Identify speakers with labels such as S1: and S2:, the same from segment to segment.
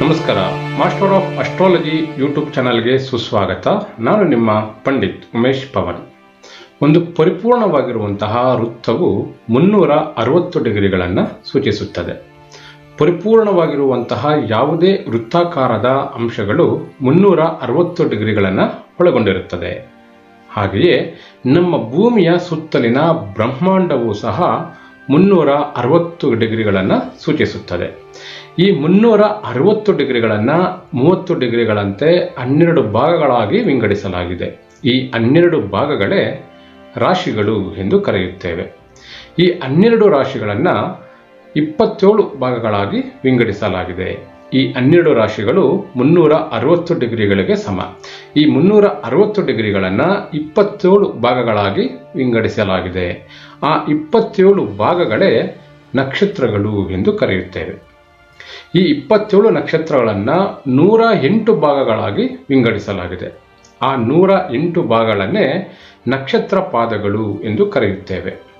S1: ನಮಸ್ಕಾರ. Master of astrology YouTube ಚಾನಲ್ಗೆ ಸುಸ್ವಾಗತ. ನಾನು ನಿಮ್ಮ ಪಂಡಿತ್ ಉಮೇಶ್ ಪವನ್. ಒಂದು ಪರಿಪೂರ್ಣವಾಗಿರುವಂತಹ ವೃತ್ತವು ಮುನ್ನೂರ ಅರವತ್ತು ಡಿಗ್ರಿಗಳನ್ನು ಸೂಚಿಸುತ್ತದೆ. ಪರಿಪೂರ್ಣವಾಗಿರುವಂತಹ ಯಾವುದೇ ವೃತ್ತಾಕಾರದ ಅಂಶಗಳು ಮುನ್ನೂರ ಅರವತ್ತು ಡಿಗ್ರಿಗಳನ್ನು ಒಳಗೊಂಡಿರುತ್ತದೆ. ಹಾಗೆಯೇ ನಮ್ಮ ಭೂಮಿಯ ಸುತ್ತಲಿನ ಬ್ರಹ್ಮಾಂಡವು ಸಹ ಮುನ್ನೂರ ಅರವತ್ತು ಡಿಗ್ರಿಗಳನ್ನು ಸೂಚಿಸುತ್ತದೆ. ಈ ಮುನ್ನೂರ ಅರವತ್ತು ಡಿಗ್ರಿಗಳನ್ನು ಮೂವತ್ತು ಡಿಗ್ರಿಗಳಂತೆ ಹನ್ನೆರಡು ಭಾಗಗಳಾಗಿ ವಿಂಗಡಿಸಲಾಗಿದೆ. ಈ ಹನ್ನೆರಡು ಭಾಗಗಳೇ ರಾಶಿಗಳು ಎಂದು ಕರೆಯುತ್ತೇವೆ. ಈ ಹನ್ನೆರಡು ರಾಶಿಗಳನ್ನು ಇಪ್ಪತ್ತೇಳು ಭಾಗಗಳಾಗಿ ವಿಂಗಡಿಸಲಾಗಿದೆ. ಈ ಹನ್ನೆರಡು ರಾಶಿಗಳು ಮುನ್ನೂರ ಅರವತ್ತು ಡಿಗ್ರಿಗಳಿಗೆ ಸಮ. ಈ ಮುನ್ನೂರ ಅರವತ್ತು ಡಿಗ್ರಿಗಳನ್ನು ಇಪ್ಪತ್ತೇಳು ಭಾಗಗಳಾಗಿ ವಿಂಗಡಿಸಲಾಗಿದೆ. ಆ ಇಪ್ಪತ್ತೇಳು ಭಾಗಗಳೇ ನಕ್ಷತ್ರಗಳು ಎಂದು ಕರೆಯುತ್ತೇವೆ. ಈ ಇಪ್ಪತ್ತೇಳು ನಕ್ಷತ್ರಗಳನ್ನು ನೂರ ಎಂಟು ಭಾಗಗಳಾಗಿ ವಿಂಗಡಿಸಲಾಗಿದೆ. ಆ ನೂರ ಎಂಟು ಭಾಗಗಳನ್ನೇ ನಕ್ಷತ್ರ ಪಾದಗಳು ಎಂದು ಕರೆಯುತ್ತೇವೆ.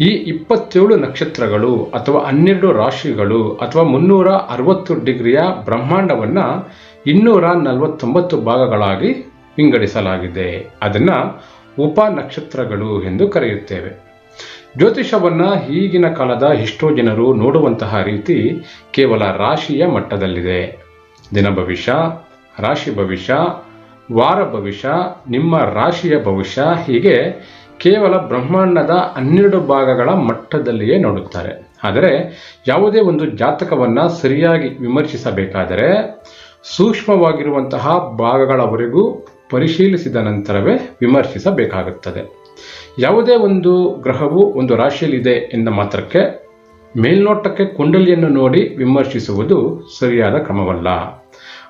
S1: ಈ ಇಪ್ಪತ್ತೇಳು ನಕ್ಷತ್ರಗಳು ಅಥವಾ ಹನ್ನೆರಡು ರಾಶಿಗಳು ಅಥವಾ ಮುನ್ನೂರ ಅರವತ್ತು ಡಿಗ್ರಿಯ ಬ್ರಹ್ಮಾಂಡವನ್ನು ಇನ್ನೂರ ನಲವತ್ತೊಂಬತ್ತು ಭಾಗಗಳಾಗಿ ವಿಂಗಡಿಸಲಾಗಿದೆ. ಅದನ್ನು ಉಪ ನಕ್ಷತ್ರಗಳು ಎಂದು ಕರೆಯುತ್ತೇವೆ. ಜ್ಯೋತಿಷವನ್ನು ಈಗಿನ ಕಾಲದ ಎಷ್ಟೋ ಜನರು ನೋಡುವಂತಹ ರೀತಿ ಕೇವಲ ರಾಶಿಯ ಮಟ್ಟದಲ್ಲಿದೆ. ದಿನ ಭವಿಷ್ಯ, ರಾಶಿ ಭವಿಷ್ಯ, ವಾರ ಭವಿಷ್ಯ, ನಿಮ್ಮ ರಾಶಿಯ ಭವಿಷ್ಯ ಹೀಗೆ ಕೇವಲ ಬ್ರಹ್ಮಾಂಡದ ಹನ್ನೆರಡು ಭಾಗಗಳ ಮಟ್ಟದಲ್ಲಿಯೇ ನೋಡುತ್ತಾರೆ. ಆದರೆ ಯಾವುದೇ ಒಂದು ಜಾತಕವನ್ನು ಸರಿಯಾಗಿ ವಿಮರ್ಶಿಸಬೇಕಾದರೆ ಸೂಕ್ಷ್ಮವಾಗಿರುವಂತಹ ಭಾಗಗಳವರೆಗೂ ಪರಿಶೀಲಿಸಿದ ನಂತರವೇ ವಿಮರ್ಶಿಸಬೇಕಾಗುತ್ತದೆ. ಯಾವುದೇ ಒಂದು ಗ್ರಹವು ಒಂದು ರಾಶಿಯಲ್ಲಿದೆ ಎಂದ ಮಾತ್ರಕ್ಕೆ ಮೇಲ್ನೋಟಕ್ಕೆ ಕುಂಡಲಿಯನ್ನು ನೋಡಿ ವಿಮರ್ಶಿಸುವುದು ಸರಿಯಾದ ಕ್ರಮವಲ್ಲ.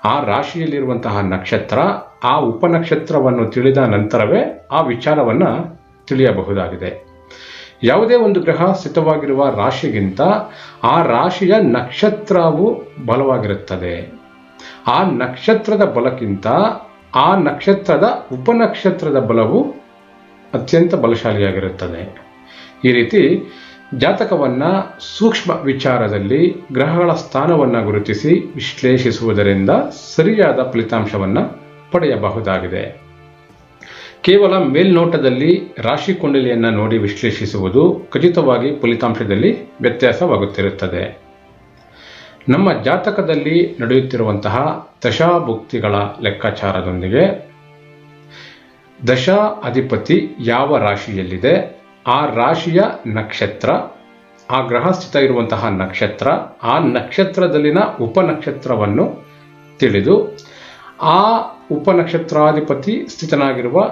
S1: ಆ ರಾಶಿಯಲ್ಲಿರುವಂತಹ ನಕ್ಷತ್ರ, ಆ ಉಪನಕ್ಷತ್ರವನ್ನು ತಿಳಿದ ನಂತರವೇ ಆ ವಿಚಾರವನ್ನು ತಿಳಿಯಬಹುದಾಗಿದೆ. ಯಾವುದೇ ಒಂದು ಗ್ರಹ ಸ್ಥಿತವಾಗಿರುವ ರಾಶಿಗಿಂತ ಆ ರಾಶಿಯ ನಕ್ಷತ್ರವು ಬಲವಾಗಿರುತ್ತದೆ. ಆ ನಕ್ಷತ್ರದ ಬಲಕ್ಕಿಂತ ಆ ನಕ್ಷತ್ರದ ಉಪನಕ್ಷತ್ರದ ಬಲವು ಅತ್ಯಂತ ಬಲಶಾಲಿಯಾಗಿರುತ್ತದೆ. ಈ ರೀತಿ ಜಾತಕವನ್ನು ಸೂಕ್ಷ್ಮ ವಿಚಾರದಲ್ಲಿ ಗ್ರಹಗಳ ಸ್ಥಾನವನ್ನು ಗುರುತಿಸಿ ವಿಶ್ಲೇಷಿಸುವುದರಿಂದ ಸರಿಯಾದ ಫಲಿತಾಂಶವನ್ನು ಪಡೆಯಬಹುದಾಗಿದೆ. ಕೇವಲ ಮೇಲ್ನೋಟದಲ್ಲಿ ರಾಶಿ ಕುಂಡಲಿಯನ್ನು ನೋಡಿ ವಿಶ್ಲೇಷಿಸುವುದು ಖಚಿತವಾಗಿ ಫಲಿತಾಂಶದಲ್ಲಿ ವ್ಯತ್ಯಾಸವಾಗುತ್ತಿರುತ್ತದೆ. ನಮ್ಮ ಜಾತಕದಲ್ಲಿ ನಡೆಯುತ್ತಿರುವಂತಹ ದಶಾಭುಕ್ತಿಗಳ ಲೆಕ್ಕಾಚಾರದೊಂದಿಗೆ ದಶಾ ಅಧಿಪತಿ ಯಾವ ರಾಶಿಯಲ್ಲಿದೆ? ಆ ರಾಶಿಯ ನಕ್ಷತ್ರ, ಆ ಗ್ರಹ ಸ್ಥಿತ ಇರುವಂತಹ ನಕ್ಷತ್ರ, ಆ ನಕ್ಷತ್ರದಲ್ಲಿನ ಉಪನಕ್ಷತ್ರವನ್ನು ತಿಳಿದು, ಆ ಉಪನಕ್ಷತ್ರಾಧಿಪತಿ ಸ್ಥಿತನಾಗಿರುವ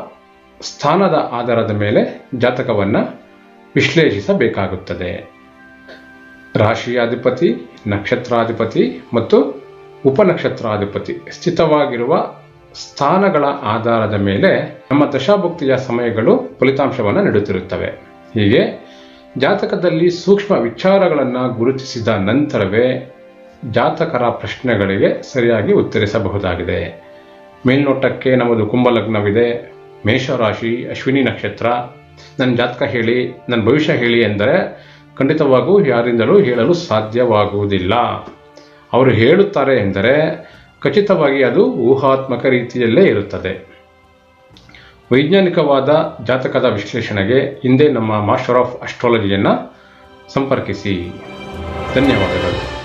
S1: ಸ್ಥಾನದ ಆಧಾರದ ಮೇಲೆ ಜಾತಕವನ್ನು ವಿಶ್ಲೇಷಿಸಬೇಕಾಗುತ್ತದೆ. ರಾಶಿಯಾಧಿಪತಿ, ನಕ್ಷತ್ರಾಧಿಪತಿ ಮತ್ತು ಉಪನಕ್ಷತ್ರಾಧಿಪತಿ ಸ್ಥಿತವಾಗಿರುವ ಸ್ಥಾನಗಳ ಆಧಾರದ ಮೇಲೆ ನಮ್ಮ ದಶಾಭುಕ್ತಿಯ ಸಮಯಗಳು ಫಲಿತಾಂಶವನ್ನು ನೀಡುತ್ತಿರುತ್ತವೆ. ಹೀಗೆ ಜಾತಕದಲ್ಲಿ ಸೂಕ್ಷ್ಮ ವಿಚಾರಗಳನ್ನು ಗುರುತಿಸಿದ ನಂತರವೇ ಜಾತಕರ ಪ್ರಶ್ನೆಗಳಿಗೆ ಸರಿಯಾಗಿ ಉತ್ತರಿಸಬಹುದಾಗಿದೆ. ಮೇಲ್ನೋಟಕ್ಕೆ ನಮ್ಮದು ಕುಂಭಲಗ್ನವಿದೆ. ಮೇಷರಾಶಿ, ಅಶ್ವಿನಿ ನಕ್ಷತ್ರ. ನನ್ನ ಜಾತಕ ಹೇಳಿ ನನ್ನ ಭವಿಷ್ಯ ಹೇಳಿ ಎಂದರೆ ಖಂಡಿತವಾಗೂ ಯಾರಿಂದಲೂ ಹೇಳಲು ಸಾಧ್ಯವಾಗುವುದಿಲ್ಲ. ಅವರು ಹೇಳುತ್ತಾರೆ ಎಂದರೆ ಖಚಿತವಾಗಿ ಅದು ಊಹಾತ್ಮಕ ರೀತಿಯಲ್ಲೇ ಇರುತ್ತದೆ. ವೈಜ್ಞಾನಿಕವಾದ ಜಾತಕದ ವಿಶ್ಲೇಷಣೆಗೆ ಹಿಂದೆ ನಮ್ಮ ಮಾಸ್ಟರ್ ಆಫ್ ಅಸ್ಟ್ರಾಲಜಿಯನ್ನು ಸಂಪರ್ಕಿಸಿ. ಧನ್ಯವಾದಗಳು.